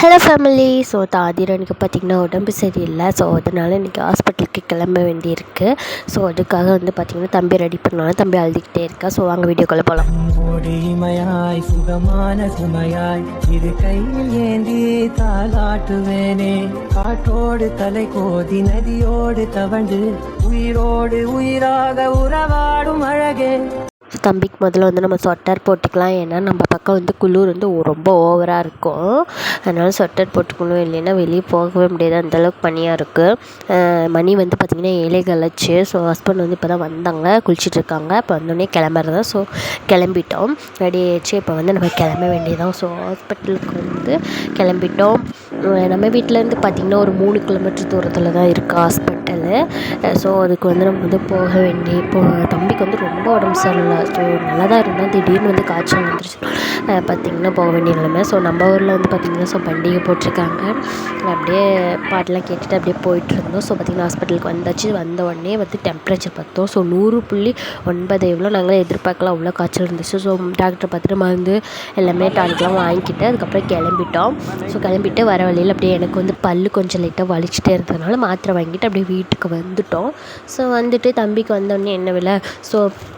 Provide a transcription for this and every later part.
Hello family so தாதிரனுக்கு பார்த்திங்கன்னா உடம்பு சரியில்லை. ஸோ அதனால் இன்றைக்கி ஹாஸ்பிட்டலுக்கு கிளம்ப வேண்டியிருக்கு. ஸோ அதுக்காக வந்து பார்த்திங்கன்னா தம்பி ரெடி பண்ணாலும் தம்பி அழுதுகிட்டே இருக்கா. ஸோ வாங்க வீடியோக்குள்ளே போகலாம் ஓடு இமையாய் சுகமான சுமையாய் இது கையில் ஏந்தி தாளாட்டுவேனே. காற்றோடு தலை கோதி நதியோடு தவண்டு உயிரோடு உயிராக உறவாடும் அழகே. தம்பிக்கு முதல்ல வந்து நம்ம ஸ்வெட்டர் போட்டுக்கலாம். ஏன்னா நம்ம பக்கம் வந்து குளிர் வந்து ரொம்ப ஓவராக இருக்கும். அதனால் ஸ்வெட்டர் போட்டுக்கணும். இல்லைன்னா வெளியே போகவே முடியாது. அந்தளவுக்கு பனியாக இருக்குது மணி வந்து பார்த்திங்கன்னா ஏழை கலைச்சு ஸோ ஹஸ்பண்ட் வந்து இப்போ தான் வந்தாங்க. குளிச்சுட்டு இருக்காங்க. இப்போ வந்தோடனே கிளம்புறதா. ஸோ கிளம்பிட்டோம். ரெடி ஆயிடுச்சு இப்போ வந்து நம்ம கிளம்ப வேண்டியதான் ஸோ ஹாஸ்பிட்டலுக்கு வந்து கிளம்பிட்டோம். நம்ம வீட்டிலேருந்து பார்த்திங்கன்னா ஒரு மூணு கிலோமீட்டர் தூரத்தில் தான் இருக்குது ஹாஸ்பிட்டல் ஸோ அதுக்கு வந்து நம்ம வந்து போக வேண்டி இப்போ தம்பிக்கு வந்து ரொம்ப உடம்பு சரியில்லை. ஸோ நல்லா தான் இருந்தால் திடீர்னு வந்து காய்ச்சல் வந்துருச்சு. பார்த்திங்கன்னா போக வேண்டிய நிலைமை. ஸோ நம்ம ஊரில் வந்து பார்த்திங்கன்னா ஸோ பண்டிகை போட்டிருக்காங்க. அப்படியே பாட்டெலாம் கேட்டுட்டு அப்படியே போயிட்டு இருந்தோம் ஸோ பார்த்திங்கன்னா ஹாஸ்பிட்டலுக்கு வந்தாச்சு. வந்த உடனே வந்து டெம்பரேச்சர் பார்த்தோம். ஸோ நூறு புள்ளி ஒன்பது எவ்வளோ நாங்களே எதிர்பார்க்கலாம். அவ்வளோ காய்ச்சல் இருந்துச்சு. ஸோ டாக்டர் பார்த்துட்டு மருந்து எல்லாமே டானிக்லாம் வாங்கிக்கிட்டு அதுக்கப்புறம் கிளம்பிட்டோம். ஸோ கிளம்பிட்டு வர வழியில் அப்படியே எனக்கு வந்து பல்லு கொஞ்சம் லைட்டாக வலிச்சுட்டே இருந்ததுனால மாத்திரை வாங்கிட்டு அப்படியே வீட்டுக்கு வந்துட்டோம். ஸோ வந்துட்டு தம்பிக்கு வந்தோடனே என்ன விலை? ஸோ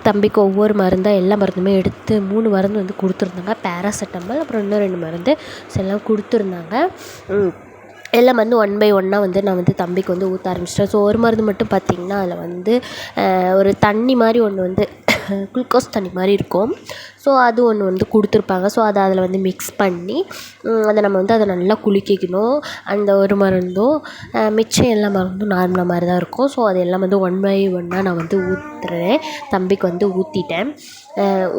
தம்பிக்கு ஒவ்வொரு மருந்தாக எல்லா மருந்துமே எடுத்து மூணு மருந்து வந்து கொடுத்துருந்தாங்க. பேராசெட்டமால் அப்புறம் இன்னும் ரெண்டு மருந்து. ஸோ எல்லாம் கொடுத்துருந்தாங்க. எல்லாம் வந்து ஒன் பை ஒன்னாக வந்து நான் வந்து தம்பிக்கு வந்து ஊற்ற ஆரம்பிச்சிட்டேன். ஸோ ஒரு மருந்து மட்டும் பார்த்திங்கன்னா அதில் வந்து ஒரு தண்ணி மாதிரி ஒன்று வந்து குளுக்கோஸ் தண்ணி மாதிரி இருக்கும். ஸோ அது ஒன்று வந்து கொடுத்துருப்பாங்க. ஸோ அதை அதில் வந்து மிக்ஸ் பண்ணி அதை நம்ம வந்து அதை நல்லா குலுக்கிக்கணும் அந்த ஒரு மருந்தும் மிச்சம் எல்லா மருந்தும் நார்மலாக மாதிரி தான் இருக்கும். ஸோ அது எல்லாம் வந்து ஒன் பை ஒன்னாக நான் வந்து ஊற்றுறேன் தம்பிக்கு வந்து ஊற்றிட்டேன்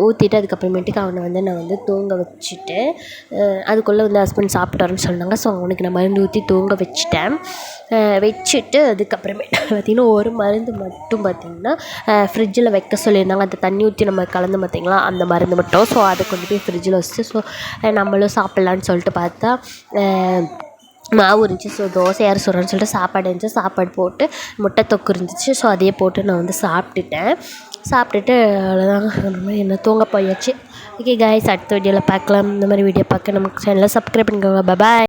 ஊற்றிட்டு அதுக்கப்புறமேட்டுக்கு அவனை வந்து நான் வந்து தூங்க வச்சுட்டு அதுக்குள்ளே வந்து ஹஸ்பண்ட் சாப்பிட்டாருன்னு சொன்னாங்க. ஸோ அவனுக்கு நான் மருந்து ஊற்றி தூங்க வச்சுட்டேன். வச்சுட்டு அதுக்கப்புறமேட்டு பார்த்திங்கன்னா ஒரு மருந்து மட்டும் பார்த்திங்கன்னா ஃப்ரிட்ஜில் வைக்க சொல்லியிருந்தாங்க. அந்த தண்ணி ஊற்றி நம்ம கலந்து பார்த்திங்களா அந்த மருந்து மட்டும் ஸோ அதை கொண்டு போய் ஃப்ரிட்ஜில் வச்சுட்டு ஸோ நம்மளும் சாப்பிட்லான்னு சொல்லிட்டு பார்த்தா மாவு இருந்துச்சு. ஸோ தோசை யார் சொல்கிறேன்னு சொல்லிட்டு சாப்பாடு இருந்துச்சு. சாப்பாடு போட்டு முட்டை தொக்கு இருந்துச்சு. ஸோ அதையே போட்டு நான் வந்து சாப்பிட்டுட்டேன். சாப்பிட்டுட்டு அவ்வளோதாங்க என்ன தூங்க போயாச்சு. ஓகே காய்ஸ் அடுத்த வீடியோவில் பார்க்கலாம். இந்த மாதிரி வீடியோ பார்க்க நமக்கு சேனலில் சப்ஸ்கிரைப் பண்ணிக்கோங்க. பாய்